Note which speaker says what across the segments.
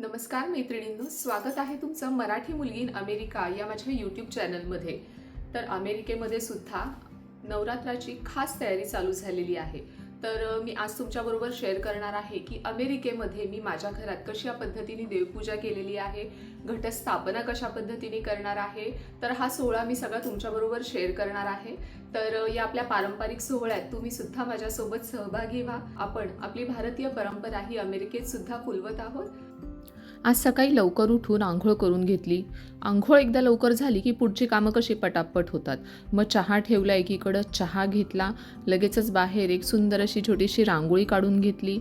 Speaker 1: नमस्कार मैत्रिणींनो स्वागत आहे तुमचं मराठी मुलगी इन अमेरिका या माझ्या यूट्यूब चॅनलमध्ये तर अमेरिकेमध्ये सुद्धा नवरात्राची खास तयारी चालू झालेली आहे. तर मी आज तुमच्याबरोबर शेअर करणार आहे की अमेरिकेमध्ये मी माझ्या घरात कशा पद्धतीने देवपूजा केलेली आहे घटस्थापना कशा पद्धतीने करणार आहे तर हा सोहळा मी सगळा तुमच्याबरोबर शेअर करणार आहे. तर या आपल्या पारंपरिक सोहळ्यात तुम्ही सुद्धा माझ्यासोबत सहभागी व्हा. आपण आपली भारतीय परंपरा ही अमेरिकेत सुद्धा फुलवत आहोत. आज सकाळी लवकर उठून आंघोळ करून घेतली. आंघोळ एकदा लवकर झाली की पुढची कामं कशी पटापट होतात. मग चहा ठेवला एकीकडं चहा घेतला. लगेचच बाहेर एक सुंदर अशी छोटीशी रांगोळी काढून घेतली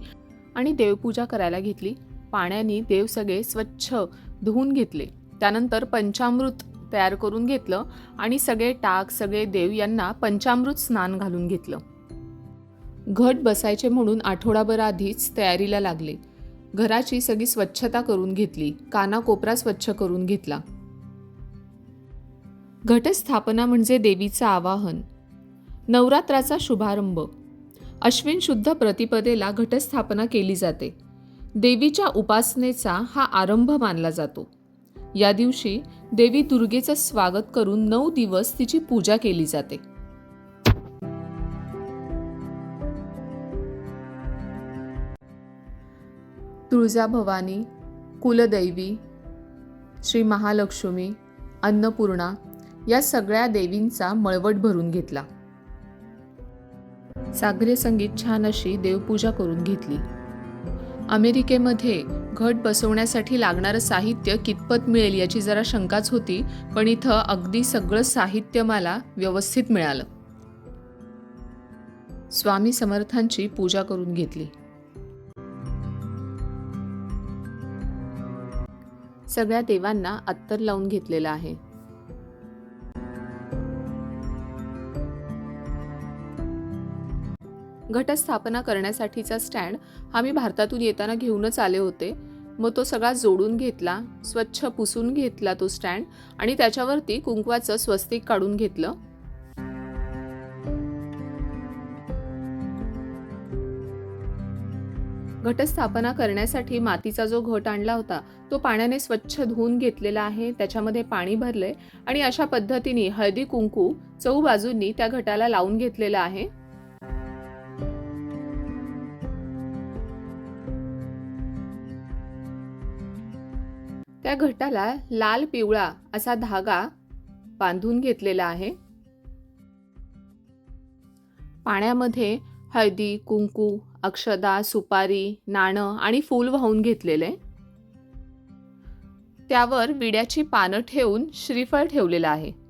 Speaker 1: आणि देवपूजा करायला घेतली. पाण्याने देव सगळे स्वच्छ धुवून घेतले. त्यानंतर पंचामृत तयार करून घेतलं आणि सगळे टाक सगळे देव यांना पंचामृत स्नान घालून घेतलं. घट बसायचे म्हणून आठवडाभर आधीच तयारीला लागले. घराची सगळी स्वच्छता करून घेतली कानाकोपरा स्वच्छ करून घेतला. घटस्थापना म्हणजे देवीचं आवाहन. नवरात्राचा शुभारंभ. अश्विन शुद्ध प्रतिपदेला घटस्थापना केली जाते. देवीच्या उपासनेचा हा आरंभ मानला जातो. या दिवशी देवी दुर्गेचं स्वागत करून नऊ दिवस तिची पूजा केली जाते. तुळजाभवानी कुलदैवी श्री महालक्ष्मी अन्नपूर्णा या सगळ्या देवींचा मळवट भरून घेतला. सागरी संगीत छान अशी देवपूजा करून घेतली. अमेरिकेमध्ये घट बसवण्यासाठी लागणारं साहित्य कितपत मिळेल याची जरा शंकाच होती पण इथं अगदी सगळं साहित्य मला व्यवस्थित मिळालं. स्वामी समर्थांची पूजा करून घेतली. सगळ्या देवांना अत्तर लावून घेतलेलं आहे. घटस्थापना करण्यासाठीचा स्टँड हा मी भारतातून येताना घेऊनच आले होते. मग तो सगळा जोडून घेतला स्वच्छ पुसून घेतला तो स्टँड आणि त्याच्यावरती कुंकवाचं स्वस्तिक काढून घेतलं. घटस्थापना करण्यासाठी मातीचा जो घट आणला होता तो पाण्याने स्वच्छ धुवून घेतलेला आहे त्याच्यामध्ये पाणी भरलंय आणि अशा पद्धतीने हळदी कुंकू चौ बाजूंनी त्या घटाला लावून घेतलेला आहे. त्या घटाला लाल पिवळा असा धागा बांधून घेतलेला आहे. पाण्यामध्ये हळदी कुंकू अक्षदा सुपारी नाणं आणि फूल वाहून घेतलेले. त्यावर विड्याची पानं ठेवून श्रीफळ ठेवलेलं आहे.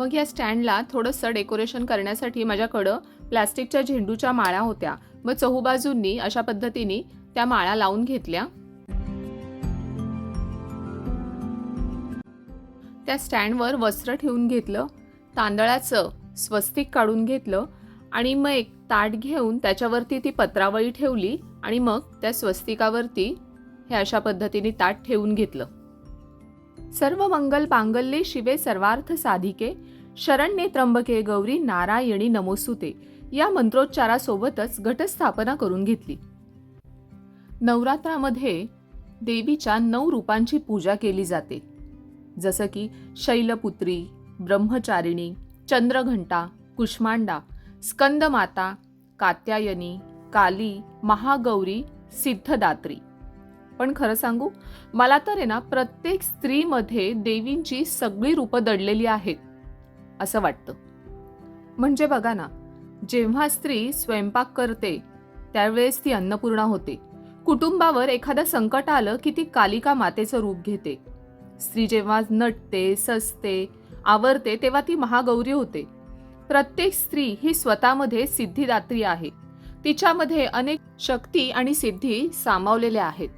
Speaker 1: मग या स्टँडला थोडंसं डेकोरेशन करण्यासाठी माझ्याकडं प्लास्टिकच्या झेंडूच्या माळा होत्या. मग चहूबाजूंनी अशा पद्धतीने त्या माळा लावून घेतल्या. त्या स्टँडवर वस्त्र ठेवून घेतलं तांदळाचं स्वस्तिक काढून घेतलं आणि मग एक ताट घेऊन त्याच्यावरती ती पत्रावळी ठेवली आणि मग त्या स्वस्तिकावरती हे अशा पद्धतीने ताट ठेवून घेतलं. सर्व मंगल पांगल्ये शिवे सर्वार्थ साधिके शरण्ये त्र्यंबके गौरी नारायणी नमोसुते या मंत्रोच्चारासोबतच घटस्थापना करून घेतली. नवरात्रामध्ये देवीच्या नऊ रूपांची पूजा केली जाते. जसं की शैलपुत्री ब्रह्मचारिणी चंद्रघंटा कुष्मांडा स्कंदमाता कात्यायनी काली महागौरी सिद्धदात्री. पण खरं सांगू? मला तर आहे ना प्रत्येक स्त्रीमध्ये देवींची सगळी रूपं दडलेली आहेत असं वाटतं. म्हणजे बघा ना जेव्हा स्त्री स्वयंपाक करते त्यावेळेस ती अन्नपूर्णा होते. कुटुंबावर एखादं संकट आलं की ती कालिका मातेचं रूप घेते. स्त्री जेव्हा नटते सजते आवरते तेव्हा ती महागौरी होते. प्रत्येक स्त्री ही स्वतःमध्ये सिद्धिदात्री आहे. तिच्यामध्ये अनेक शक्ती आणि सिद्धी सामावलेल्या आहेत.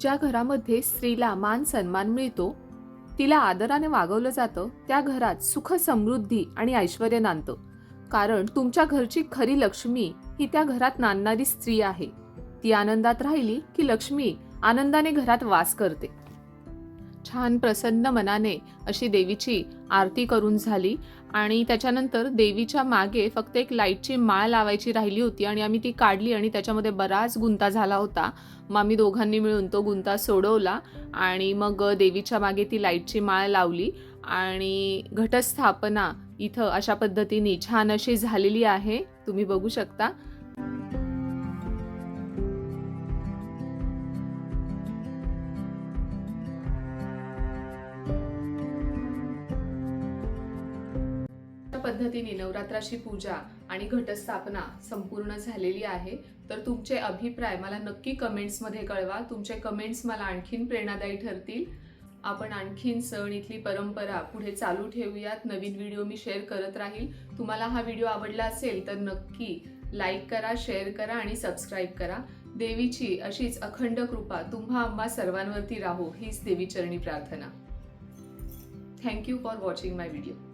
Speaker 1: ज्या घरामध्ये स्त्रीला मान सन्मान मिळतो तिला आदराने वागवलं जातं त्या घरात सुख समृद्धी आणि ऐश्वर नांदतं. कारण तुमच्या घरची खरी लक्ष्मी ही त्या घरात नांदणारी स्त्री आहे. ती आनंदात राहिली की लक्ष्मी आनंदाने घरात वास करते. छान प्रसन्न मनाने अशी देवीची आरती करून झाली. आणि त्याच्यानंतर देवीच्या मागे फक्त एक लाईटची माळ लावायची राहिली होती आणि आम्ही ती काढली आणि त्याच्यामध्ये बराच गुंता झाला होता. मग आम्ही दोघांनी मिळून तो गुंता सोडवला आणि मग देवीच्या मागे ती लाईटची माळ लावली. आणि घटस्थापना इथं अशा पद्धतीने छान अशी झालेली आहे. तुम्ही बघू शकता. पद्धतीने नवरात्राची पूजा आणि घटस्थापना संपूर्ण झालेली आहे तर तुमचे अभिप्राय मला नक्की कमेंट्समध्ये कळवा. तुमचे कमेंट्स मला आणखीन प्रेरणादायी ठरतील. आपण आणखीन सण इथली परंपरा पुढे चालू ठेवूयात. नवीन व्हिडिओ मी शेअर करत राहील. तुम्हाला हा व्हिडिओ आवडला असेल तर नक्की लाईक करा शेअर करा आणि सबस्क्राईब करा. देवीची अशीच अखंड कृपा तुम्हा आम्हा सर्वांवरती राहो हीच देवीचरणी प्रार्थना. Thank you for watching my video.